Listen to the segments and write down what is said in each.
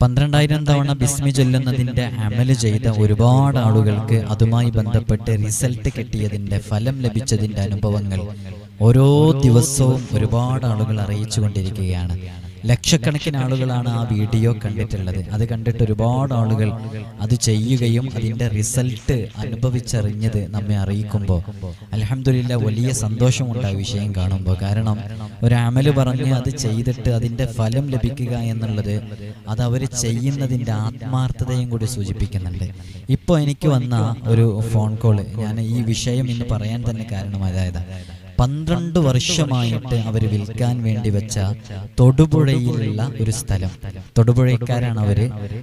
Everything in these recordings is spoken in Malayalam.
പന്ത്രണ്ടായിരം തവണ ബിസ്മി ചൊല്ലുന്നതിന്റെ അമൽ ചെയ്ത ഒരുപാട് ആളുകൾക്ക് അതുമായി ബന്ധപ്പെട്ട് റിസൾട്ട് കിട്ടിയതിന്റെ ഫലം ലഭിച്ചതിന്റെ അനുഭവങ്ങൾ ഓരോ ദിവസവും ഒരുപാട് ആളുകൾ അറിയിച്ചു കൊണ്ടിരിക്കുകയാണ് ലക്ഷക്കണക്കിന് ആളുകളാണ് ആ വീഡിയോ കണ്ടിട്ടുള്ളത്. അത് കണ്ടിട്ട് ഒരുപാട് ആളുകൾ അത് ചെയ്യുകയും അതിന്റെ റിസൾട്ട് അനുഭവിച്ചറിഞ്ഞത് നമ്മെ അറിയിക്കുമ്പോൾ അലഹമില്ല വലിയ സന്തോഷമുണ്ട് ആ വിഷയം കാണുമ്പോൾ. കാരണം ഒരു അമൽ പറഞ്ഞ് അത് ചെയ്തിട്ട് അതിന്റെ ഫലം ലഭിക്കുക എന്നുള്ളത് അത് അവർ ചെയ്യുന്നതിന്റെ ആത്മാർത്ഥതയും കൂടി സൂചിപ്പിക്കുന്നുണ്ട്. ഇപ്പോൾ എനിക്ക് വന്ന ഒരു ഫോൺ കോൾ. ഞാൻ ഈ വിഷയം ഇന്ന് പറയാൻ തന്നെ കാരണം അതായത് പന്ത്രണ്ട് വർഷമായിട്ട് അവർ വിൽക്കാൻ വേണ്ടി വെച്ച തൊടുപുഴയിലുള്ള ഒരു സ്ഥലം. തൊടുപുഴക്കാരാണ് അവർ.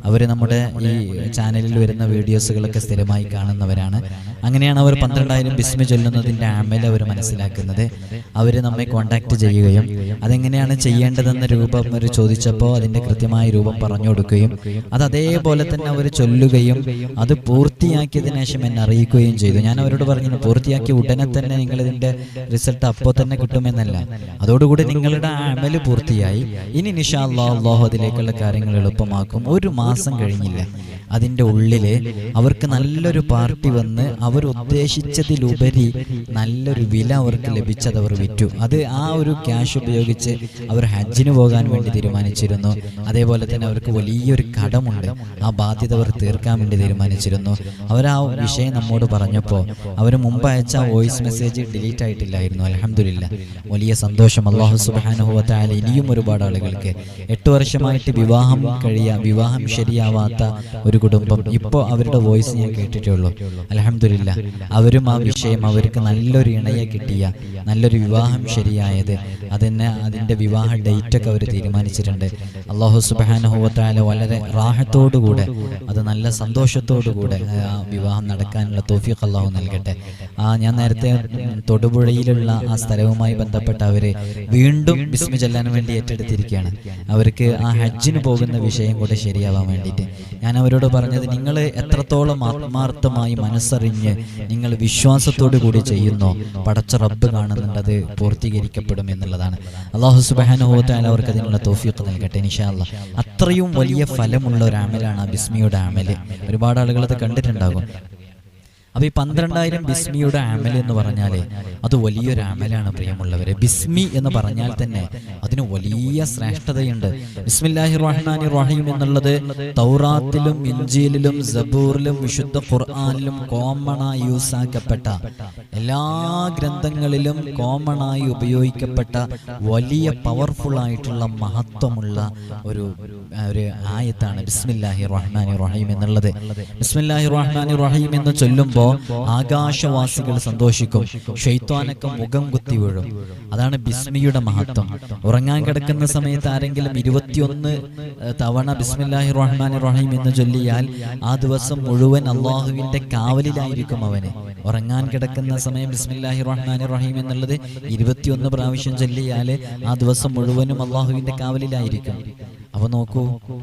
അവർ നമ്മുടെ ഈ ചാനലിൽ വരുന്ന വീഡിയോസുകളൊക്കെ സ്ഥിരമായി കാണുന്നവരാണ്. അങ്ങനെയാണ് അവർ പന്ത്രണ്ടായിരം ബിസ്മി ചൊല്ലുന്നതിന്റെ അമൽ അവർ മനസ്സിലാക്കുന്നത്. അവർ നമ്മെ കോണ്ടാക്ട് ചെയ്യുകയും അതെങ്ങനെയാണ് ചെയ്യേണ്ടതെന്ന രൂപം അവർ ചോദിച്ചപ്പോൾ അതിന്റെ കൃത്യമായ രൂപം പറഞ്ഞു കൊടുക്കുകയും അത് അതേപോലെ തന്നെ അവർ ചൊല്ലുകയും അത് പൂർത്തിയാക്കിയതിനു ശേഷം എന്നെ അറിയിക്കുകയും ചെയ്തു. ഞാൻ അവരോട് പറഞ്ഞു പൂർത്തിയാക്കിയ ഉടനെ തന്നെ നിങ്ങൾ ഇതിന്റെ റിസൾട്ട് അപ്പോൾ തന്നെ കിട്ടുമെന്നല്ല. അതോടുകൂടി നിങ്ങളുടെ അമൽ പൂർത്തിയായി. ഇനി നിഷാ അള്ളാഹു അതിലേക്കുള്ള കാര്യങ്ങൾ എളുപ്പമാക്കും. ഒരു മാസം കഴിഞ്ഞില്ല. അതിന്റെ ഉള്ളിൽ അവർക്ക് നല്ലൊരു പാർട്ടി വന്ന് അവർ ഉദ്ദേശിച്ചതിലുപരി നല്ലൊരു വില അവർക്ക് ലഭിച്ചത് അവർ വിറ്റു. അത് ആ ഒരു ക്യാഷ് ഉപയോഗിച്ച് അവർ ഹജ്ജിന് പോകാൻ വേണ്ടി തീരുമാനിച്ചിരുന്നു. അതേപോലെ തന്നെ അവർക്ക് വലിയൊരു കടമുണ്ട്. ആ ബാധ്യത അവർ തീർക്കാൻ വേണ്ടി തീരുമാനിച്ചിരുന്നു. അവർ ആ വിഷയം നമ്മോട് പറഞ്ഞപ്പോൾ അവർ മുമ്പ് അയച്ച ആ വോയിസ് മെസ്സേജ് ഡിലീറ്റ് ആയിട്ടില്ലായിരുന്നു. അലഹമില്ല വലിയ സന്തോഷം അള്ളാഹു സുബാനുഭവത്തായ ഇനിയും ഒരുപാട് ആളുകൾക്ക് എട്ട് വർഷമായിട്ട് വിവാഹം കഴിയ വിവാഹം ശരിയാവാത്ത ഒരു കുടുംബം. ഇപ്പോൾ അവരുടെ വോയിസ് ഞാൻ കേട്ടിട്ടുള്ളൂ. അലഹമില്ല അവരും ആ വിഷയം അവർക്ക് നല്ലൊരു ഇണയെ കിട്ടിയ നല്ലൊരു വിവാഹം ശരിയായത് അതിന് അതിന്റെ വിവാഹ ഡേറ്റൊക്കെ അവർ തീരുമാനിച്ചിട്ടുണ്ട്. അള്ളാഹു സുബാനുഭവത്തായ വളരെ റാഹത്തോടുകൂടെ അത് നല്ല സന്തോഷത്തോടുകൂടെ ആ വിവാഹം നടക്കാനുള്ള തോഫിക്ക് അള്ളാഹു നൽകട്ടെ. ആ ഞാൻ നേരത്തെ തൊടുപുഴയിലുള്ള ആ സ്ഥലവുമായി ബന്ധപ്പെട്ട അവർ വീണ്ടും ബിസ്മി ചെല്ലാൻ വേണ്ടി ഏറ്റെടുത്തിരിക്കുകയാണ്. അവർക്ക് ആ ഹജ്ജിന് പോകുന്ന വിഷയം കൂടെ ശരിയാവാൻ വേണ്ടിയിട്ട്. ഞാൻ അവരോട് പറഞ്ഞത് നിങ്ങൾ എത്രത്തോളം ആത്മാർത്ഥമായി മനസ്സറിഞ്ഞ് നിങ്ങൾ വിശ്വാസത്തോടു കൂടി ചെയ്യുന്നോ പടച്ച റബ്ബ് കാണുന്നുണ്ട് അത് പൂർത്തീകരിക്കപ്പെടും എന്നുള്ളതാണ്. അള്ളാഹു സുബാനുഭവത്തായാലും അവർക്ക് അതിനുള്ള തോഫിയൊക്കെ നൽകട്ടെ നിഷാല്ല അത്രയും വലിയ ഫലമുള്ള ഒരു ആമലാണ് ആ ബിസ്മിയുടെ ആമൽ. ഒരുപാട് ആളുകൾ അത് കണ്ടിട്ടുണ്ടാകും. അപ്പൊ ഈ പന്ത്രണ്ടായിരം ബിസ്മിയുടെ ആമൽ എന്ന് പറഞ്ഞാൽ അത് വലിയൊരു ആമലാണ് പ്രിയമുള്ളവരെ. ബിസ്മി എന്ന് പറഞ്ഞാൽ തന്നെ അതിന് വലിയ ശ്രേഷ്ഠതയുണ്ട്. ബിസ്മില്ലാഹി റഹ്മാനി റഹീം എന്നുള്ളത് തൗറാത്തിലും ഇഞ്ചിയിലും ജബൂറിലും വിശുദ്ധ ഖുർആാനിലും കോമണായി യൂസ് ആക്കപ്പെട്ട എല്ലാ ഗ്രന്ഥങ്ങളിലും കോമണായി ഉപയോഗിക്കപ്പെട്ട വലിയ പവർഫുൾ ആയിട്ടുള്ള മഹത്വമുള്ള ഒരു ഒരു ആയത്താണ് ബിസ്മില്ലാഹി റഹ്മാനി റഹീം എന്നുള്ളത്. ബിസ്മില്ലാഹി റഹ്മാനി റഹീം എന്ന് ചൊല്ലുമ്പോൾ ആകാശവാസികൾ സന്തോഷിക്കും. ഷെയ്ത്വാനൊക്കെ മുഖം കുത്തി വീഴും. അതാണ് ബിസ്മിയുടെ മഹത്വം. ഉറങ്ങാൻ കിടക്കുന്ന സമയത്ത് ആരെങ്കിലും ഇരുപത്തിയൊന്ന് തവണ ബിസ്മില്ലാഹി റഹ്മാൻ റഹീം എന്ന് ചൊല്ലിയാൽ ആ ദിവസം മുഴുവൻ അള്ളാഹുവിന്റെ കാവലിലായിരിക്കും അവന്. ഉറങ്ങാൻ കിടക്കുന്ന സമയം ബിസ്മില്ലാഹി റഹ്മാൻ റഹീം എന്നുള്ളത് ഇരുപത്തിയൊന്ന് പ്രാവശ്യം ചൊല്ലിയാൽ ആ ദിവസം മുഴുവനും അള്ളാഹുവിന്റെ കാവലിലായിരിക്കും. അപ്പൊ നോക്കൂ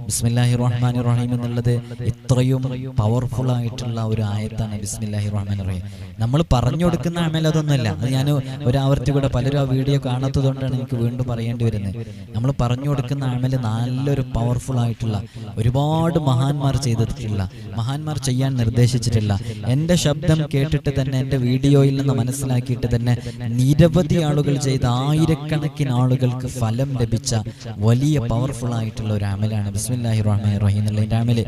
ബിസ്മില്ലാഹി റഹ്മാൻ റഹീം എന്നുള്ളത് ഇത്രയും പവർഫുൾ ആയിട്ടുള്ള ഒരു ആയത്താണ് ബിസ്മില്ലാഹി റഹ്മാൻ റഹീം നമ്മൾ പറഞ്ഞു കൊടുക്കുന്ന അമൽ അതൊന്നുമല്ല. അത് ഞാൻ ഒരാവർത്തി കൂടെ പലരും ആ വീഡിയോ കാണാത്തതുകൊണ്ടാണ് എനിക്ക് വീണ്ടും പറയേണ്ടി വരുന്നത്. നമ്മൾ പറഞ്ഞു കൊടുക്കുന്ന അമൽ നല്ലൊരു പവർഫുൾ ആയിട്ടുള്ള ഒരുപാട് മഹാന്മാർ ചെയ്തിട്ടുള്ള മഹാന്മാർ ചെയ്യാൻ നിർദ്ദേശിച്ചിട്ടില്ല എന്റെ ശബ്ദം കേട്ടിട്ട് തന്നെ എന്റെ വീഡിയോയിൽ നിന്ന് മനസ്സിലാക്കിയിട്ട് തന്നെ നിരവധി ആളുകൾ ചെയ്ത ആയിരക്കണക്കിന് ആളുകൾക്ക് ഫലം ലഭിച്ച വലിയ പവർഫുൾ ആയിട്ടുള്ള ഒരു അമലാണ്. ബിസ്മില്ലാഹി റഹ്മാൻ റഹീം എന്നുള്ള എന്റെ അമൽ.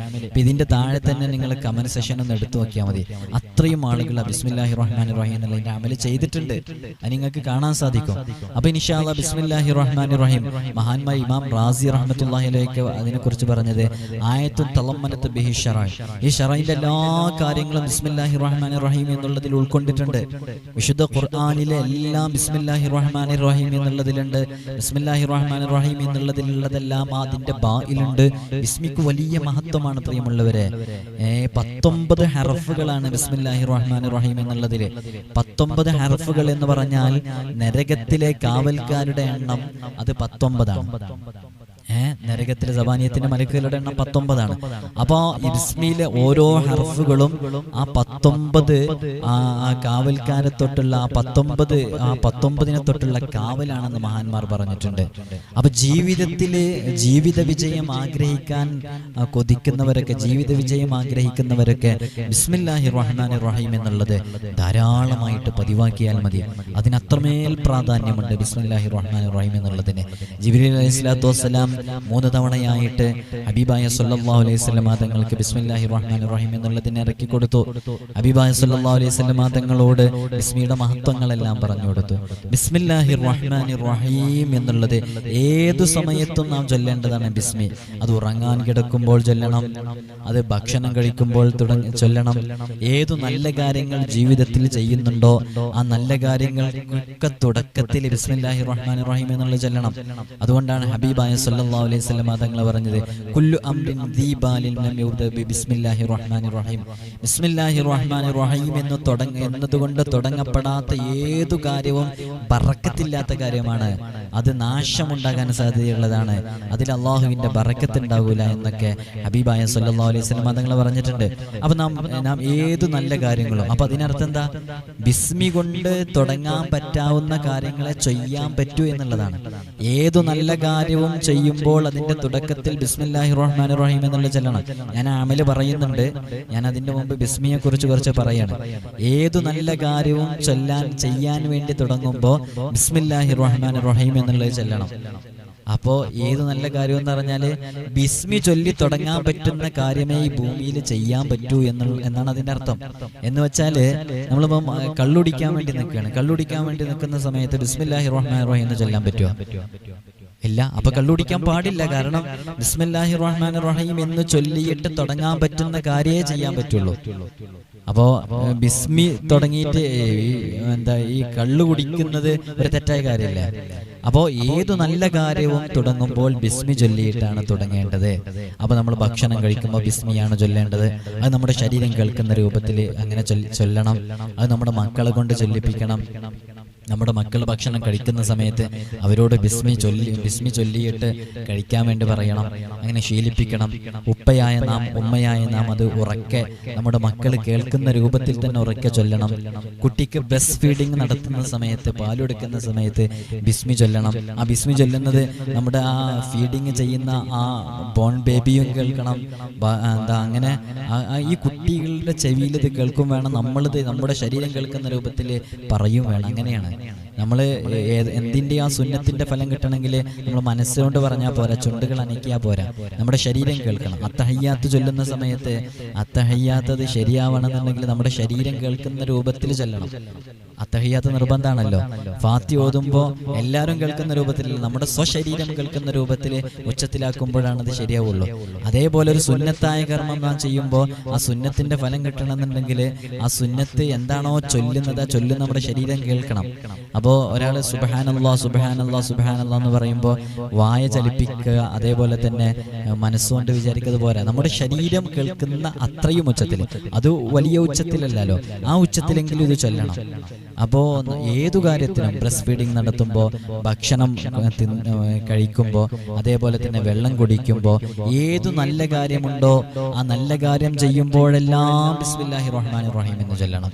ഇതിന്റെ താഴെ തന്നെ നിങ്ങൾ കമന്റ് സെഷൻ ഒന്ന് എടുത്തു നോക്കിയാൽ മതി. അത്രയും ആളുകൾ ബിസ്മില്ലാഹി റഹ്മാൻ റഹീം എന്നുള്ള എന്റെ അമൽ ചെയ്തിട്ടുണ്ട്. അത് നിങ്ങൾക്ക് കാണാൻ സാധിക്കും. അപ്പൊ ഇൻഷാല്ല ബിസ്മില്ലാഹി റഹ്മാൻ റഹീം മഹാന്മാർ ഇമാം റാസി റഹ്മത്തുല്ലാഹിലേക്ക് അതിനെക്കുറിച്ച് പറഞ്ഞത് ആയത്തും തളമ്മനത്ത് ബിഹി ഷറായ് ഈ ഷറായിന്റെ എല്ലാ കാര്യങ്ങളും ബിസ്മില്ലാഹി റഹ്മാൻ റഹീം എന്നുള്ളതിൽ ഉൾക്കൊണ്ടിട്ടുണ്ട്. വിശുദ്ധ ഖുർആാനിലെ എല്ലാം ബിസ്മില്ലാഹി റഹ്മാൻ റഹീം എന്നുള്ളതിലുണ്ട്. ബിസ്മില്ലാഹി റഹ്മാൻ റഹീം എന്നുള്ളതിലുള്ളതെല്ലാം അതിന്റെ ബായിലുണ്ട്. ബിസ്മിക്ക് വലിയ മഹത്വമാണ് പ്രിയമുള്ളവരെ. പത്തൊമ്പത് ഹറഫുകളാണ് ബിസ്മില്ലാഹി റഹ്മാൻ റഹീം എന്നുള്ളതിൽ. പത്തൊമ്പത് ഹറഫുകൾ എന്ന് പറഞ്ഞാൽ നരകത്തിലെ കാവൽക്കാരുടെ എണ്ണം അത് പത്തൊമ്പതാണ്. നരകത്തിലെ സബാനിയത്തിന്റെ മലക്കുകളുടെ എണ്ണം പത്തൊമ്പതാണ്. അപ്പോ ഇസ്മിയിലെ ഓരോ ഹർഫുകളും ആ പത്തൊമ്പത് ആ കാവൽക്കാരെ തൊട്ടുള്ള ആ പത്തൊമ്പത് ആ പത്തൊമ്പതിനെ തൊട്ടുള്ള കാവലാണെന്ന് മഹാന്മാർ പറഞ്ഞിട്ടുണ്ട്. അപ്പൊ ജീവിതത്തിൽ ജീവിത വിജയം ആഗ്രഹിക്കാൻ കൊതിക്കുന്നവരൊക്കെ ജീവിത വിജയം ആഗ്രഹിക്കുന്നവരൊക്കെ ബിസ്മില്ലാഹി റഹ്മാൻ റഹീം എന്നുള്ളത് ധാരാളമായിട്ട് പതിവാക്കിയാൽ മതി. അതിനത്രമേൽ പ്രാധാന്യമുണ്ട് ബിസ്മില്ലാഹി റഹ്മാൻ റഹീം എന്നുള്ളതിന് ജിബ്രീൽ അലൈഹി സ്വലാത്തു വസ്സലാം മൂന്ന് തവണയായിട്ട് അബിബായ സല്ലല്ലാഹു അലൈഹി വസല്ലം തങ്ങൾക്ക് ബിസ്മില്ലാഹി റഹ്മാൻ റഹീം എന്നുള്ളതിനെ ഇറക്കി കൊടുത്തു. അബിബായ സല്ലല്ലാഹു അലൈഹി തങ്ങളോട് ബിസ്മിയുടെ മഹത്വങ്ങളെല്ലാം പറഞ്ഞു കൊടുത്തു. ബിസ്മില്ലാഹി റഹ്മാൻ റഹീം എന്നുള്ളത് ഏതു സമയത്തും നാം ചൊല്ലേണ്ടതാണ് ബിസ്മി. അത് ഉറങ്ങാൻ കിടക്കുമ്പോൾ ചൊല്ലണം അത് ഭക്ഷണം കഴിക്കുമ്പോൾ തുടങ്ങി ചൊല്ലണം. ഏതു നല്ല കാര്യങ്ങൾ ജീവിതത്തിൽ ചെയ്യുന്നുണ്ടോ ആ നല്ല കാര്യങ്ങൾക്കൊക്കെ തുടക്കത്തിൽ ബിസ്മില്ലാഹി റഹ്മാൻ റഹീം എന്നുള്ളത് ചൊല്ലണം. അതുകൊണ്ടാണ് ഹബീബായ സല്ലല്ലാഹു അലൈഹി വസല്ലം തങ്ങൾ പറഞ്ഞത് കുല്ലു അംരിൻ ദീബാലിൻ ബിസ്മില്ലാഹി റഹ്മാൻ റഹീം. ബിസ്മില്ലാഹി റഹ്മാൻ റഹീം എന്ന് തുടങ്ങ എന്നതുകൊണ്ട് തുടങ്ങപ്പെടാത്ത ഏതു കാര്യവും ബറക്കത്തില്ലാത്ത കാര്യമാണ്. അത് നാശമുണ്ടാകാൻ സാധ്യതയുള്ളതാണ്. അതിൽ അള്ളാഹുവിന്റെ ബറക്കത്ത് ഉണ്ടാകൂല എന്നൊക്കെ ഹബീബായ സല്ലല്ലാഹു അലൈഹി വസല്ലം തങ്ങൾ പറഞ്ഞിട്ടുണ്ട്. അപ്പോൾ നാം നാം ഏതു നല്ല കാര്യങ്ങളും അപ്പോൾ അതിനർത്ഥം എന്താ? ബിസ്മി കൊണ്ട് തുടങ്ങാൻ പറ്റാവുന്ന കാര്യങ്ങളെ ചെയ്യാൻ പറ്റൂ എന്നുള്ളതാണ്. ഏതു നല്ല കാര്യവും ചെയ്യുമ്പോൾ അതിന്റെ തുടക്കത്തിൽ ബിസ്മില്ലാഹി റഹ്മാൻ റഹീം എന്നുള്ള ചെല്ലണം. ഞാൻ അമൽ പറയുന്നുണ്ട്. ഞാൻ അതിന്റെ മുമ്പ് ബിസ്മിയെ കുറിച്ച് കുറച്ച് പറയണം. ഏതു നല്ല കാര്യവും ചൊല്ലാൻ ചെയ്യാൻ വേണ്ടി തുടങ്ങുമ്പോൾ ബിസ്മില്ലാഹി റഹ്മാൻ റഹീം എന്നുള്ളത് ചെല്ലണം. അപ്പോ ഏത് നല്ല കാര്യം എന്ന് പറഞ്ഞാൽ ബിസ്മി ചൊല്ലി തുടങ്ങാൻ പറ്റുന്ന കാര്യമേ ഈ ഭൂമിയിൽ ചെയ്യാൻ പറ്റൂ എന്നുള്ള എന്നാണ് അതിന്റെ അർത്ഥം. എന്ന് വെച്ചാൽ നമ്മളിപ്പം കള്ളുടിക്കാൻ വേണ്ടി നിൽക്കുകയാണ്. കള്ളുടിക്കാൻ വേണ്ടി നിൽക്കുന്ന സമയത്ത് ബിസ്മില്ലാഹി റഹ്മാൻ റഹീം എന്ന് ചൊല്ലാൻ പറ്റുമോ ഇല്ല. അപ്പൊ കള്ളുടിക്കാൻ പാടില്ല. കാരണം ബിസ്മില്ലാഹി റഹ്മാൻ റഹീം എന്ന് ചൊല്ലിയിട്ട് തുടങ്ങാൻ പറ്റുന്ന കാര്യമേ ചെയ്യാൻ പറ്റുള്ളൂ. അപ്പോ ബിസ്മി തുടങ്ങിയിട്ട് എന്താ ഈ കള്ളു കുടിക്കുന്നത് ഒരു തെറ്റായ കാര്യമല്ല. അപ്പോ ഏതു നല്ല കാര്യവും തുടങ്ങുമ്പോൾ ബിസ്മി ചൊല്ലിയിട്ടാണ് തുടങ്ങേണ്ടത്. അപ്പൊ നമ്മൾ ഭക്ഷണം കഴിക്കുമ്പോൾ ബിസ്മിയാണ് ചൊല്ലേണ്ടത്. അത് നമ്മുടെ ശരീരം കേൾക്കുന്ന രൂപത്തിൽ അങ്ങനെ ചൊല്ലണം അത് നമ്മുടെ മക്കളെ കൊണ്ട് ചൊല്ലിപ്പിക്കണം. നമ്മുടെ മക്കൾ ഭക്ഷണം കഴിക്കുന്ന സമയത്ത് അവരോട് ബിസ്മി ചൊല്ലി ബിസ്മി ചൊല്ലിയിട്ട് കഴിക്കാൻ വേണ്ടി പറയണം. അങ്ങനെ ശീലിപ്പിക്കണം. ഉപ്പയായ നാം ഉമ്മയായ നാം അത് ഉറക്കെ നമ്മുടെ മക്കൾ കേൾക്കുന്ന രൂപത്തിൽ തന്നെ ഉറക്കെ ചൊല്ലണം. കുട്ടിക്ക് ബ്രസ്റ്റ് ഫീഡിങ് നടത്തുന്ന സമയത്ത് പാലെടുക്കുന്ന സമയത്ത് ബിസ്മി ചൊല്ലണം. ആ ബിസ്മി ചൊല്ലുന്നത് നമ്മുടെ ആ ഫീഡിങ് ചെയ്യുന്ന ആ ബോൺ ബേബിയും കേൾക്കണം. എന്താ അങ്ങനെ ഈ ആ ഈ ചെവിയിൽ ഇത് കേൾക്കും വേണം. നമ്മളിത് നമ്മുടെ ശരീരം കേൾക്കുന്ന രൂപത്തിൽ പറയും വേണം. അങ്ങനെയാണ്. നമ്മൾ എന്തിന്റെ ആ സുന്നത്തിന്റെ ഫലം കിട്ടണമെങ്കിൽ നമ്മൾ മനസ്സുകൊണ്ട് പറഞ്ഞാൽ പോരാ ചുണ്ടുകൾ അനക്കിയാൽ പോരാ. നമ്മുടെ ശരീരം കേൾക്കണം. അത്തഹയ്യാത്ത് ചൊല്ലുന്ന സമയത്ത് അത്തഹയ്യാത്തത് ശരിയാവണമെന്നുണ്ടെങ്കിൽ നമ്മുടെ ശരീരം കേൾക്കുന്ന രൂപത്തിൽ ചൊല്ലണം. അത്തഹയ്യാത്ത് നിർബന്ധമാണല്ലോ ഫാത്തി ഓതുമ്പോൾ എല്ലാവരും കേൾക്കുന്ന രൂപത്തിൽ നമ്മുടെ സ്വശരീരം കേൾക്കുന്ന രൂപത്തിൽ ഉച്ചത്തിലാക്കുമ്പോഴാണ് അത് ശരിയാവുള്ളൂ. അതേപോലെ ഒരു സുന്നത്തായ കർമ്മം നാം ചെയ്യുമ്പോൾ ആ സുന്നത്തിന്റെ ഫലം കിട്ടണമെന്നുണ്ടെങ്കിൽ ആ സുന്നത്ത് എന്താണോ ചൊല്ലുന്നത് ആ ചൊല്ലുന്ന നമ്മുടെ ശരീരം കേൾക്കണം. അപ്പോൾ ഒരാൾ സുബഹാനല്ലാ സുബഹാനല്ലാ സുബഹാനല്ലാ എന്ന് പറയുമ്പോൾ വായ ചലിപ്പിക്കുക അതേപോലെ തന്നെ മനസ്സുകൊണ്ട് വിചാരിക്കുന്നത് പോലെ നമ്മുടെ ശരീരം കേൾക്കുന്ന അത്രയും ഉച്ചത്തിൽ. അത് വലിയ ഉച്ചത്തിലല്ലല്ലോ. ആ ഉച്ചത്തിലെങ്കിലും ഇത് ചൊല്ലണം. അപ്പോ ഏതു കാര്യത്തിനും ബ്രസ്റ്റ് ഫീഡിങ് നടത്തുമ്പോൾ ഭക്ഷണം കഴിക്കുമ്പോൾ അതേപോലെ തന്നെ വെള്ളം കുടിക്കുമ്പോൾ ഏതു നല്ല കാര്യമുണ്ടോ ആ നല്ല കാര്യം ചെയ്യുമ്പോഴെല്ലാം ബിസ്മില്ലാഹി റഹ്മാൻ റഹീം എന്ന് ചൊല്ലണം.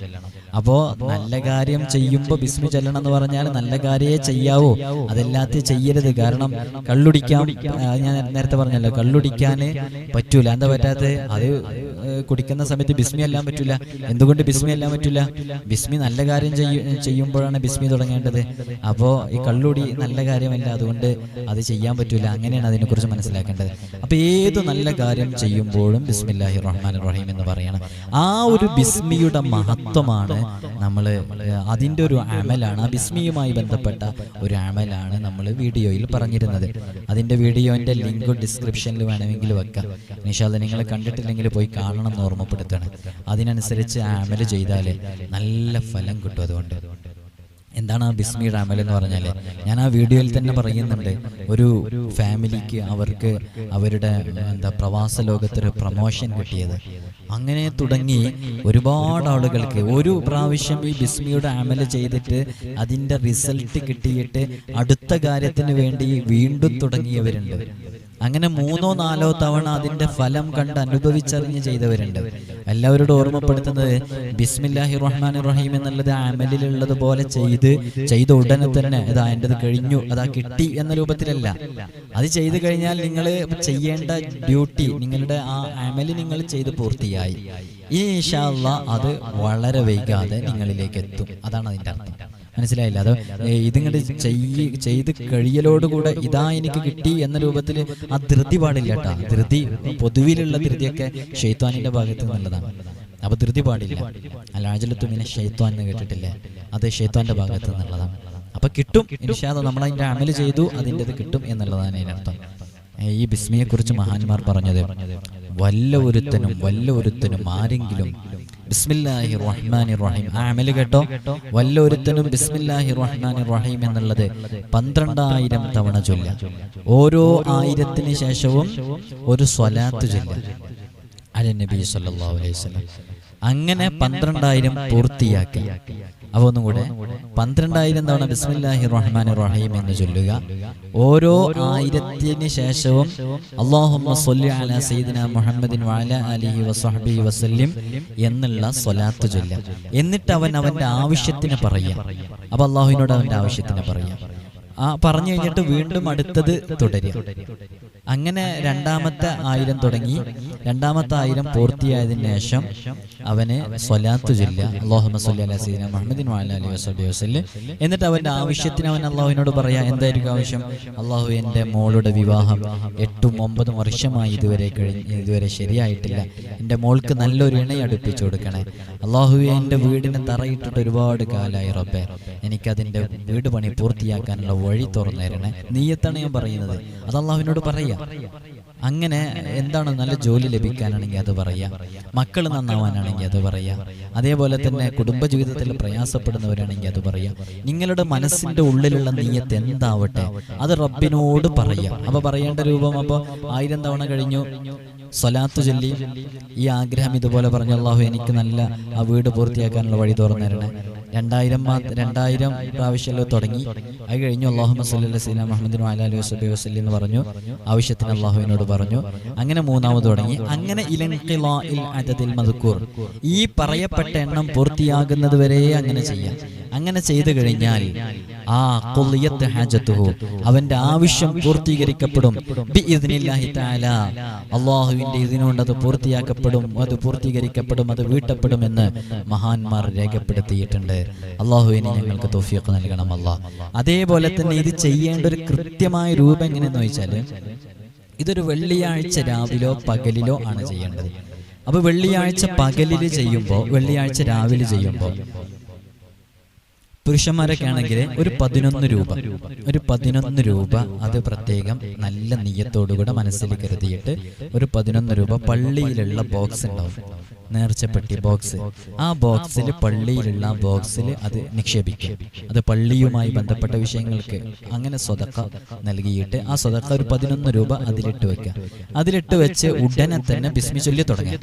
അപ്പോ നല്ല കാര്യം ചെയ്യുമ്പോൾ ബിസ്മി ചെല്ലണം എന്ന് പറഞ്ഞാൽ നല്ല കാര്യമേ ചെയ്യാവൂ. അതെല്ലാത്ത ചെയ്യരുത്. കാരണം കള്ളുടിക്കാൻ ഞാൻ നേരത്തെ പറഞ്ഞല്ലോ കള്ളുടിക്കാൻ പറ്റൂല. എന്താ പറ്റാത്ത അത് കുടിക്കുന്ന സമയത്ത് ബിസ്മി അല്ലാൻ പറ്റൂല. എന്തുകൊണ്ട് ബിസ്മി അല്ലാൻ പറ്റൂല? ബിസ്മി നല്ല കാര്യം ചെയ്യുമ്പോഴാണ് ബിസ്മി തുടങ്ങേണ്ടത്. അപ്പോ ഈ കള്ളുടി നല്ല കാര്യമല്ല അതുകൊണ്ട് അത് ചെയ്യാൻ പറ്റില്ല അങ്ങനെയാണ് അതിനെക്കുറിച്ച് മനസ്സിലാക്കേണ്ടത്. അപ്പൊ ഏത് നല്ല കാര്യം ചെയ്യുമ്പോഴും ബിസ്മില്ലാഹി റഹ്മാൻ റഹീം എന്ന് പറയണം. ആ ഒരു ബിസ്മിയുടെ മഹത്വമാണ് നമ്മൾ അതിന്റെ ഒരു അമലാണ് ആ ബിസ്മിയുമായി ബന്ധപ്പെട്ട ഒരു അമലാണ് നമ്മൾ വീഡിയോയിൽ പറഞ്ഞിരുന്നത്. അതിന്റെ വീഡിയോന്റെ ലിങ്ക് ഡിസ്ക്രിപ്ഷനിൽ വേണമെങ്കിൽ വെക്കാം. നിഷാദ് നിങ്ങൾ കണ്ടിട്ടില്ലെങ്കിൽ പോയി കാണണം. എന്ന് ഓർമ്മപ്പെടുത്തണം അതിനനുസരിച്ച് അമൽ ചെയ്താൽ നല്ല ഫലം കിട്ടും അതുകൊണ്ട്. എന്താണ് ആ ബിസ്മിയുടെ അമൽ എന്ന് പറഞ്ഞാൽ ഞാൻ ആ വീഡിയോയിൽ തന്നെ പറയുന്നുണ്ട്. ഒരു ഫാമിലിക്ക് അവർക്ക് അവരുടെ എന്താ പ്രവാസ ലോകത്തൊരു പ്രൊമോഷൻ കിട്ടിയത്. അങ്ങനെ തുടങ്ങി ഒരുപാട് ആളുകൾക്ക് ഒരു പ്രാവശ്യം ഈ ബിസ്മിയുടെ അമൽ ചെയ്തിട്ട് അതിന്റെ റിസൾട്ട് കിട്ടിയിട്ട് അടുത്ത കാര്യത്തിന് വേണ്ടി വീണ്ടും തുടങ്ങിയവരുണ്ട്. അങ്ങനെ മൂന്നോ നാലോ തവണ അതിന്റെ ഫലം കണ്ട് അനുഭവിച്ചറിഞ്ഞ് ചെയ്തവരുണ്ട്. എല്ലാവരോടും ഓർമ്മപ്പെടുത്തുന്നത് ബിസ്മില്ലാഹി റഹ്മാൻ റഹീം എന്നുള്ളത് അമലിലുള്ളത് പോലെ ചെയ്ത് ചെയ്ത ഉടനെ തന്നെ അതാ എന്റെത് കഴിഞ്ഞു അതാ കിട്ടി എന്ന രൂപത്തിലല്ല. അത് ചെയ്തു കഴിഞ്ഞാൽ നിങ്ങൾ ചെയ്യേണ്ട ഡ്യൂട്ടി നിങ്ങളുടെ ആ അമൽ നിങ്ങൾ ചെയ്ത് പൂർത്തിയായി. ഈ ഇഷ അത് വളരെ വൈകാതെ നിങ്ങളിലേക്ക് എത്തും. അതാണ് അതിന്റെ അർത്ഥം. മനസ്സിലായില്ല. അത് ഇതിങ്ങനെ ചെയ്യ ചെയ്ത് കഴിയലോടുകൂടെ ഇതാ എനിക്ക് കിട്ടി എന്ന രൂപത്തിൽ ആ ധൃതി പാടില്ല കേട്ടോ ധൃതി പൊതുവിലുള്ള ധൃതിയൊക്കെ ഷെയ്ത്വാനിന്റെ ഭാഗത്ത് നിന്നുള്ളതാണ്. അപ്പൊ ധൃതി പാടില്ല. അലാജലത്തുമിനെ ഷെയ്ത്വാൻ എന്ന് കേട്ടിട്ടില്ലേ. അത് ഷെയ്ത്വാന്റെ ഭാഗത്ത് നിന്നുള്ളതാണ്. അപ്പൊ കിട്ടും. ഇൻഷാദ് നമ്മൾ അതിന്റെ അമൽ ചെയ്തു അതിന്റെത് കിട്ടും എന്നുള്ളതാണ് അതിനർത്ഥം ഈ ബിസ്മിയെ കുറിച്ച് മഹാന്മാർ പറഞ്ഞത് വല്ല ഒരുത്തനും വല്ല ഒരുത്തനും ആരെങ്കിലും ബിസ്മില്ലാഹി റഹ്മാനി റഹീം ആ അമൽ കേട്ടോ? വല്ലൊരുത്തനും ബിസ്മില്ലാഹി റഹ്മാനി റഹീം എന്നുള്ളത് പന്ത്രണ്ടായിരം തവണ ചൊല്ല ഓരോ ആയിരത്തിന് ശേഷവും ഒരു സ്വലാത്ത് ചൊല്ല അല നബി സല്ലാ അലൈഹി വസല്ലം. അങ്ങനെ പന്ത്രണ്ടായിരം പൂർത്തിയാക്കി. അപ്പൊ ഒന്നും കൂടെ പന്ത്രണ്ടായിരം തവണ ബിസ്മില്ലാഹി റഹ്മാൻ റഹീം എന്ന് ചൊല്ലുക. ഓരോ ആയിരത്തിന് ശേഷവും അള്ളാഹുമ്മ മുഹമ്മദിൻ വഅല അലിഹി വസല്ലിം എന്നുള്ള സ്വലാത്ത് ചൊല്ല എന്നിട്ട് അവൻ അവന്റെ ആവശ്യത്തിന് പറയാം അപ്പൊ അള്ളാഹുവിനോട് അവന്റെ ആവശ്യത്തിന് പറയാം ആ പറഞ്ഞു കഴിഞ്ഞിട്ട് വീണ്ടും അടുത്തത് തുടരുക. അങ്ങനെ രണ്ടാമത്തെ ആയിരം തുടങ്ങി. രണ്ടാമത്തെ ആയിരം പൂർത്തിയായതിനു ശേഷം അവന് സ്വലാത്തു ചൊല്ല അള്ളാഹുമ്മ സ്വല്ലി അലാ സീന മുഹമ്മദിൻ വഅല അലിഹി വസല്ലി. വസ്ല് എന്നിട്ട് അവന്റെ ആവശ്യത്തിന് അവൻ അള്ളാഹുവിനോട് പറയാ എന്തായിരിക്കും ആവശ്യം? അള്ളാഹു എന്റെ മോളുടെ വിവാഹം എട്ടും ഒമ്പതും വർഷമായി ഇതുവരെ കഴിഞ്ഞ് ഇതുവരെ ശരിയായിട്ടില്ല. എന്റെ മോൾക്ക് നല്ലൊരു ഇണ അടുപ്പിച്ചു കൊടുക്കണേ. അള്ളാഹു എന്റെ വീടിന് തറയിട്ടിട്ട് ഒരുപാട് കാലമായി റബ്ബെ. എനിക്കതിന്റെ വീട് പണി പൂർത്തിയാക്കാനുള്ള വഴി തുറന്നു തരണേ നീയത്താണ് ഞാൻ പറയുന്നത്. അത് അള്ളാഹുവിനോട് പറയാ അങ്ങനെ എന്താണ് നല്ല ജോലി ലഭിക്കാനാണെങ്കിൽ അത് പറയാം. മക്കൾ നന്നാവാനാണെങ്കിൽ അത് പറയാം. അതേപോലെ തന്നെ കുടുംബജീവിതത്തിൽ പ്രയാസപ്പെടുന്നവരാണെങ്കിൽ അത് പറയാം. നിങ്ങളുടെ മനസ്സിന്റെ ഉള്ളിലുള്ള നീയത്ത് എന്താവട്ടെ? അത് റബ്ബിനോട് പറയാം. അപ്പൊ പറയേണ്ട രൂപം അപ്പോൾ ആയിരം തവണ കഴിഞ്ഞു. സ്വലാത്തു ചൊല്ലി ഈ ആഗ്രഹം ഇതുപോലെ പറഞ്ഞു അള്ളാഹു എനിക്ക് നല്ല ആ വീട് പൂർത്തിയാക്കാനുള്ള വഴി തുറന്നു തരണേ രണ്ടായിരം രണ്ടായിരം പ്രാവശ്യമല്ലോ തുടങ്ങി. അത് കഴിഞ്ഞു അള്ളാഹു മസല്ലി സീന മുഹമ്മദിൻ അലി വസബി വസല്ലി എന്ന് പറഞ്ഞു. ആവശ്യത്തിന് അള്ളാഹുവിനോട് പറഞ്ഞു. അങ്ങനെ മൂന്നാമത് തുടങ്ങി. അങ്ങനെ ഈ പറയപ്പെട്ട എണ്ണം പൂർത്തിയാകുന്നത് വരെ അങ്ങനെ ചെയ്യാം. അങ്ങനെ ചെയ്തു കഴിഞ്ഞാൽ ആ കൊള്ളിയത്ത് ഹാജത്തുഹു. അവന്റെ ആവശ്യം പൂർത്തീകരിക്കപ്പെടും. അള്ളാഹുവിന്റെ ഇതിനുകൊണ്ട് അത് പൂർത്തിയാക്കപ്പെടും അത് പൂർത്തീകരിക്കപ്പെടും അത് വീട്ടപ്പെടുമെന്ന് മഹാന്മാർ രേഖപ്പെടുത്തിയിട്ടുണ്ട്. അള്ളാഹുവിനെ ഞങ്ങൾക്ക് തോഫിയൊക്കെ നൽകണം അല്ലാ. അതേപോലെ തന്നെ ഇത് ചെയ്യേണ്ട ഒരു കൃത്യമായ രൂപം എങ്ങനെയെന്ന് ചോദിച്ചാൽ ഇതൊരു വെള്ളിയാഴ്ച രാവിലോ പകലിലോ ആണ് ചെയ്യേണ്ടത്. അപ്പൊ വെള്ളിയാഴ്ച പകലിൽ ചെയ്യുമ്പോൾ വെള്ളിയാഴ്ച രാവിലെ ചെയ്യുമ്പോൾ പുരുഷന്മാരൊക്കെ ആണെങ്കിൽ ഒരു പതിനൊന്ന് രൂപ. ഒരു പതിനൊന്ന് രൂപ. അത് പ്രത്യേകം നല്ല നീയത്തോടുകൂടെ മനസ്സിൽ കരുതിയിട്ട് ഒരു പതിനൊന്ന് രൂപ പള്ളിയിലുള്ള ബോക്സ് ഉണ്ടാവും. നേർച്ചപ്പെട്ടി ബോക്സ്. ആ ബോക്സിൽ പള്ളിയിലുള്ള ബോക്സിൽ അത് നിക്ഷേപിക്കും. അത് പള്ളിയുമായി ബന്ധപ്പെട്ട വിഷയങ്ങൾക്ക് അങ്ങനെ സ്വതക്ക നൽകിയിട്ട് ആ സ്വതക്ക ഒരു പതിനൊന്ന് രൂപ അതിലിട്ട് വെക്കുക. അതിലിട്ട് വെച്ച് ഉടനെ തന്നെ ബിസ്മി ചൊല്ലി തുടങ്ങി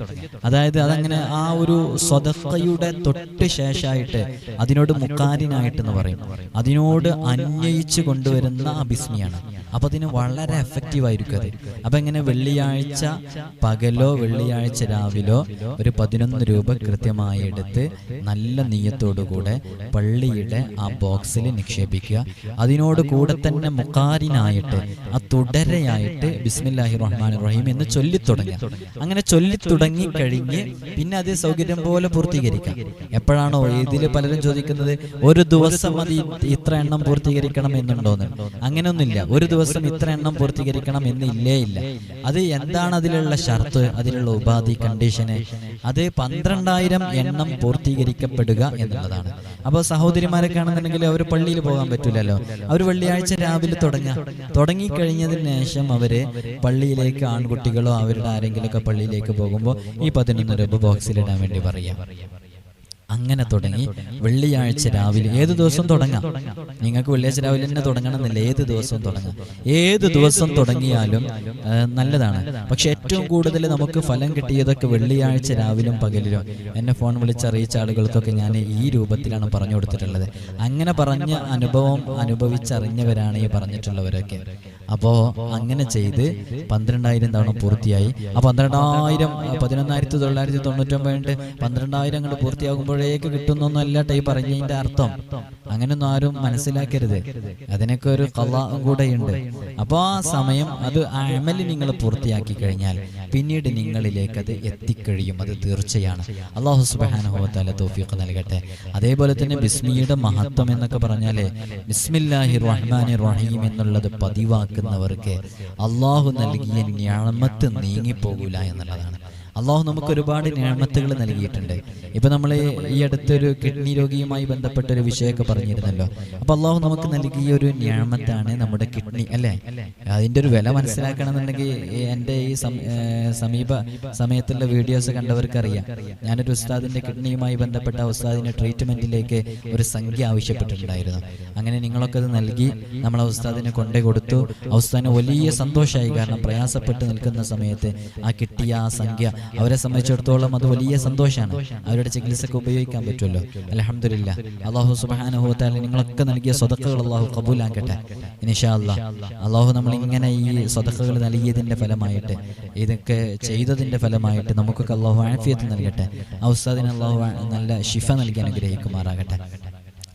അതായത് അതങ്ങനെ ആ ഒരു സ്വതക്കയുടെ തൊട്ട് ശേഷമായിട്ട് അതിനോട് മുക്കാരിനായിട്ടെന്ന് പറയും. അതിനോട് അന്വയിച്ച് കൊണ്ടുവരുന്ന ആ ബിസ്മിയാണ് അപ്പൊ അതിന് വളരെ എഫക്റ്റീവ് ആയിരിക്കും അത്. അപ്പൊ ഇങ്ങനെ വെള്ളിയാഴ്ച പകലോ വെള്ളിയാഴ്ച രാവിലോ ഒരു പതിനൊന്ന് രൂപ കൃത്യമായി എടുത്ത് നല്ല നീയത്തോടുകൂടെ പള്ളിയുടെ ആ ബോക്സിൽ നിക്ഷേപിക്കുക. അതിനോട് കൂടെ തന്നെ മുക്കാരിനായിട്ട് ആ തുടരയായിട്ട് ബിസ്മില്ലാഹി റഹ്മാൻ റഹീം എന്ന് ചൊല്ലിത്തുടങ്ങുക. അങ്ങനെ ചൊല്ലിത്തുടങ്ങി കഴിഞ്ഞ് പിന്നെ അത് സൗകര്യം പോലെ പൂർത്തീകരിക്കാം. എപ്പോഴാണോ ഇതിൽ പലരും ചോദിക്കുന്നത് ഒരു ദിവസം അത് ഇത്ര എണ്ണം പൂർത്തീകരിക്കണം എന്നുണ്ടോന്ന്. അങ്ങനെയൊന്നുമില്ല. ഒരു ദിവസം ഇത്ര എണ്ണം പൂർത്തീകരിക്കണം എന്നില്ലേ ഇല്ല. അത് എന്താണ് അതിലുള്ള ഷർത്ത്? അതിലുള്ള ഉപാധി കണ്ടീഷന് അത് പന്ത്രണ്ടായിരം എണ്ണം പൂർത്തീകരിക്കപ്പെടുക എന്നുള്ളതാണ്. അപ്പോൾ സഹോദരിമാരെ കാണുന്നുണ്ടെങ്കിൽ അവർ പള്ളിയിൽ പോകാൻ പറ്റില്ലല്ലോ അവർ വെള്ളിയാഴ്ച രാവിലെ തുടങ്ങുക തുടങ്ങിക്കഴിഞ്ഞതിന് ശേഷം അവർ പള്ളിയിലേക്ക് ആൺകുട്ടികളോ അവരുടെ ആരെങ്കിലും ഒക്കെ പള്ളിയിലേക്ക് പോകുമ്പോൾ ഈ പതിനൊന്ന് രൂപ ബോക്സിലിടാൻ വേണ്ടി പറയാം. അങ്ങനെ തുടങ്ങി. വെള്ളിയാഴ്ച രാവിലെ ഏത് ദിവസം തുടങ്ങാം? നിങ്ങൾക്ക് വെള്ളിയാഴ്ച രാവിലെ തന്നെ തുടങ്ങണമെന്നില്ല ഏത് ദിവസവും തുടങ്ങാം. ഏത് ദിവസം തുടങ്ങിയാലും നല്ലതാണ്. പക്ഷെ ഏറ്റവും കൂടുതൽ നമുക്ക് ഫലം കിട്ടിയതൊക്കെ വെള്ളിയാഴ്ച രാവിലും പകലിലും. എന്നെ ഫോൺ വിളിച്ചറിയിച്ച ആളുകൾക്കൊക്കെ ഞാൻ ഈ രൂപത്തിലാണ് പറഞ്ഞു കൊടുത്തിട്ടുള്ളത്. അങ്ങനെ പറഞ്ഞ അനുഭവം അനുഭവിച്ചറിഞ്ഞവരാണ് ഈ പറഞ്ഞിട്ടുള്ളവരൊക്കെ. അപ്പോൾ അങ്ങനെ ചെയ്ത് പന്ത്രണ്ടായിരം തവണ പൂർത്തിയായി. ആ പന്ത്രണ്ടായിരം പതിനൊന്നായിരത്തി തൊള്ളായിരത്തി തൊണ്ണൂറ്റൊമ്പത് പന്ത്രണ്ടായിരം അങ്ങോട്ട് പൂർത്തിയാകുമ്പോഴേക്ക് കിട്ടുന്നൊന്നല്ല ടൈ പറഞ്ഞതിന്റെ അർത്ഥം. അങ്ങനെയൊന്നും ആരും മനസ്സിലാക്കരുത്. അതിനൊക്കെ ഒരു കഥ കൂടെയുണ്ട്. അപ്പോൾ ആ സമയം അത് അമൽ നിങ്ങൾ പൂർത്തിയാക്കി കഴിഞ്ഞാൽ പിന്നീട് നിങ്ങളിലേക്ക് അത് എത്തിക്കഴിയും. അത് തീർച്ചയാണ്. അള്ളാഹു സുബാനുഭവത്താല തോഫിയൊക്കെ നൽകട്ടെ. അതേപോലെ തന്നെ ബിസ്മിയുടെ മഹത്വം എന്നൊക്കെ പറഞ്ഞാൽ ബിസ്മില്ലാഹി റഹ്മാൻ റഹീം എന്നുള്ളത് പതിവാക്കുന്നവർക്ക് അള്ളാഹു നൽകിയ ഞാമത്ത് നീങ്ങിപ്പോകൂല എന്നുള്ളതാണ്. അള്ളാഹു നമുക്ക് ഒരുപാട് ഞാമത്തുകൾ നൽകിയിട്ടുണ്ട്. ഇപ്പൊ നമ്മൾ ഈ അടുത്തൊരു കിഡ്നി രോഗിയുമായി ബന്ധപ്പെട്ട ഒരു വിഷയമൊക്കെ പറഞ്ഞിരുന്നല്ലോ. അപ്പൊ അള്ളാഹു നമുക്ക് നൽകിയ ഒരു ഞാമത്താണ് നമ്മുടെ കിഡ്നി അല്ലേ? അതിന്റെ ഒരു വില മനസ്സിലാക്കണമെന്നുണ്ടെങ്കിൽ എന്റെ ഈ സമീപ സമയത്തുള്ള വീഡിയോസ് കണ്ടവർക്ക് അറിയാം ഞാനൊരു ഉസ്താദിന്റെ കിഡ്നിയുമായി ബന്ധപ്പെട്ട ഉസ്താദിന്റെ ട്രീറ്റ്മെന്റിലേക്ക് ഒരു സംഖ്യ ആവശ്യപ്പെട്ടിട്ടുണ്ടായിരുന്നു. അങ്ങനെ നിങ്ങളൊക്കെ അത് നൽകി നമ്മൾ ഉസ്താദിനെ കൊണ്ടേ കൊടുത്തു. ഉസ്താദിന് വലിയ സന്തോഷമായി കാരണം പ്രയാസപ്പെട്ട് നിൽക്കുന്ന സമയത്ത് ആ കിട്ടിയ ആ സംഖ്യ അവരെ സംബന്ധിച്ചിടത്തോളം അത് വലിയ സന്തോഷമാണ്. അവരുടെ ചികിത്സക്ക് ഉപയോഗിക്കാൻ പറ്റുമല്ലോ അലഹമില്ല അള്ളാഹു സുബാനുഭവത്താൽ നിങ്ങളൊക്കെ നൽകിയ സ്വതക്കുകൾ അള്ളാഹു കബൂലാക്കട്ടെ. ഇനിഷാ അല്ലാ അള്ളാഹു നമ്മൾ ഇങ്ങനെ ഈ സ്വതക്കുകൾ നൽകിയതിന്റെ ഫലമായിട്ട് ഇതൊക്കെ ചെയ്തതിന്റെ ഫലമായിട്ട് നമുക്കൊക്കെ അള്ളാഹു ആഫിയത്ത് നൽകട്ടെ. ആ ഉസ്താദിന് അള്ളാഹു നല്ല ശിഫ നൽകി അനുഗ്രഹിക്കുമാറാകട്ടെ.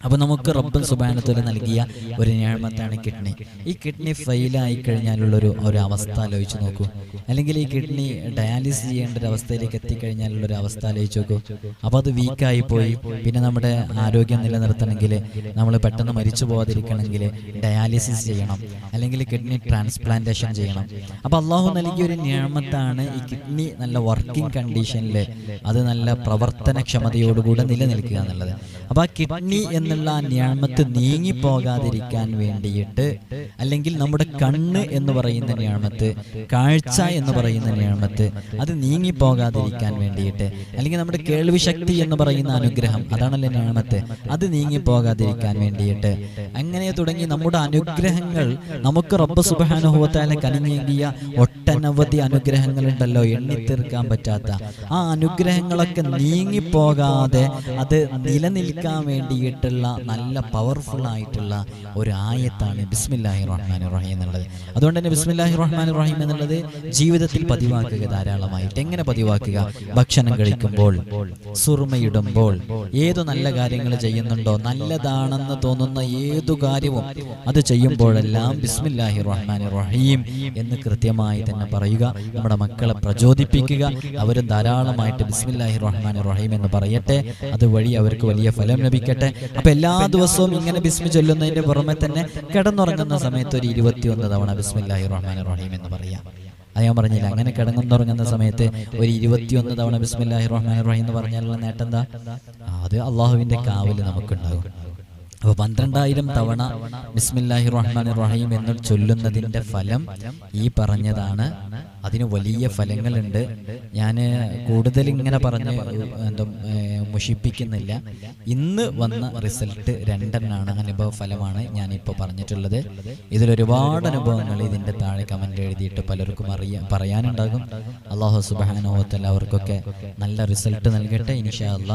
അപ്പൊ നമുക്ക് റബ്ബൻ സുബാനത്തോൽ നൽകിയ ഒരു ഞാഴ്മത്താണ് കിഡ്നി. ഈ കിഡ്നി ഫെയിലായി കഴിഞ്ഞാലുള്ള ഒരു ഒരു അവസ്ഥ ആലോചിച്ച് നോക്കൂ. അല്ലെങ്കിൽ ഈ കിഡ്നി ഡയാലിസിസ് ചെയ്യേണ്ട ഒരു അവസ്ഥയിലേക്ക് എത്തിക്കഴിഞ്ഞാലുള്ള ഒരു അവസ്ഥ ആലോചിച്ച് നോക്കൂ. അപ്പൊ അത് വീക്കായി പോയി. പിന്നെ നമ്മുടെ ആരോഗ്യം നിലനിർത്തണമെങ്കിൽ നമ്മൾ പെട്ടെന്ന് മരിച്ചു പോകാതിരിക്കണമെങ്കിൽ ഡയാലിസിസ് ചെയ്യണം. അല്ലെങ്കിൽ കിഡ്നി ട്രാൻസ്പ്ലാന്റേഷൻ ചെയ്യണം. അപ്പൊ അള്ളാഹു നൽകിയ ഒരു ഞാമത്താണ് ഈ കിഡ്നി നല്ല വർക്കിംഗ് കണ്ടീഷനിൽ അത് നല്ല പ്രവർത്തനക്ഷമതയോടുകൂടെ നിലനിൽക്കുക എന്നുള്ളത് അപ്പൊ ആ കിഡ്നി എന്നുള്ള ആ ഞാമത്ത് നീങ്ങി പോകാതിരിക്കാൻ വേണ്ടിയിട്ട് അല്ലെങ്കിൽ നമ്മുടെ കണ്ണ് എന്ന് പറയുന്ന ഞാമത്ത് കാഴ്ച എന്ന് പറയുന്ന ഞാമത്ത് അത് നീങ്ങി പോകാതിരിക്കാൻ വേണ്ടിയിട്ട് അല്ലെങ്കിൽ നമ്മുടെ കേൾവി ശക്തി എന്ന് പറയുന്ന അനുഗ്രഹം അതാണല്ലോ ഞാമത്ത് അത് നീങ്ങി പോകാതിരിക്കാൻ വേണ്ടിയിട്ട്. അങ്ങനെ തുടങ്ങി നമ്മുടെ അനുഗ്രഹങ്ങൾ നമുക്ക് റബ്ബ് സുബാനുഭവത്താലെ കനിഞ്ഞേകിയ ഒട്ടനവധി അനുഗ്രഹങ്ങൾ അനുഗ്രഹങ്ങളുണ്ടല്ലോ എണ്ണിത്തീർക്കാൻ പറ്റാത്ത. ആ അനുഗ്രഹങ്ങളൊക്കെ നീങ്ങിപ്പോകാതെ അത് നിലനിൽക്കാൻ വേണ്ടിയിട്ടുള്ള നല്ല പവർഫുൾ ആയിട്ടുള്ള ഒരു ആയത്താണ് ബിസ്മില്ലാഹി റഹ്മാൻ റഹീം എന്നുള്ളത്. അതുകൊണ്ട് തന്നെ ബിസ്മില്ലാഹി റഹ്മാൻ റഹീം എന്നുള്ളത് ജീവിതത്തിൽ പതിവാക്കുക ധാരാളമായിട്ട്. എങ്ങനെ പതിവാക്കുക? ഭക്ഷണം കഴിക്കുമ്പോൾ സുറുമയിടുമ്പോൾ ഏതു നല്ല കാര്യങ്ങൾ ചെയ്യുന്നുണ്ടോ നല്ലതാണെന്ന് തോന്നുന്ന ഏതു കാര്യവും അത് ചെയ്യുമ്പോഴെല്ലാം ബിസ്മില്ലാഹി റഹ്മാൻ റഹീം എന്ന് കൃത്യമായി തന്നെ പറയുക നമ്മുടെ മക്കളെ പ്രചോദിപ്പിക്കുക അവരും ധാരാളമായിട്ട് ബിസ്മില്ലാഹി റഹ്മാൻ റഹീം എന്ന് പറയട്ടെ. അതുവഴി അവർക്ക് വലിയ ഫലം ലഭിക്കട്ടെ. അപ്പൊ എല്ലാ ദിവസവും ഇങ്ങനെ ബിസ്മി ചൊല്ലുന്നതിന്റെ പുറമെ തന്നെ കിടന്നുറങ്ങുന്ന സമയത്ത് ഒരു ഇരുപത്തിയൊന്ന് തവണ ബിസ്മില്ലാഹി റഹ്മാൻ റഹീം എന്ന് പറയാം. അത് ഞാൻ പറഞ്ഞില്ല അങ്ങനെ കിടങ്ങുന്നുറങ്ങുന്ന സമയത്ത് ഒരു ഇരുപത്തിയൊന്ന് തവണ ബിസ്മില്ലാഹി റഹ്മാൻ റഹീം എന്ന് പറഞ്ഞാലുള്ള നേട്ടം എന്താ? അത് അള്ളാഹുവിന്റെ കാവൽ നമുക്കുണ്ടാകും. അപ്പോൾ പന്ത്രണ്ടായിരം തവണ ബിസ്മില്ലാഹി റഹ്മാൻ റഹീം എന്ന് ചൊല്ലുന്നതിന്റെ ഫലം ഈ പറഞ്ഞതാണ്. അതിന് വലിയ ഫലങ്ങളുണ്ട്. ഞാൻ കൂടുതൽ ഇങ്ങനെ പറഞ്ഞ് മുഷിപ്പിക്കുന്നില്ല. ഇന്ന് വന്ന റിസൾട്ട് രണ്ടെണ്ണാണ് അനുഭവ ഫലമാണ് ഞാൻ ഞാനിപ്പോൾ പറഞ്ഞിട്ടുള്ളത്. ഇതിലൊരുപാട് അനുഭവങ്ങൾ ഇതിന്റെ താഴെ കമന്റ് എഴുതിയിട്ട് പലർക്കും അറിയാൻ പറയാനുണ്ടാകും. അള്ളാഹു സുബാനോത്തല്ല അവർക്കൊക്കെ നല്ല റിസൾട്ട് നൽകട്ടെ ഇൻഷാ അള്ളാഹ്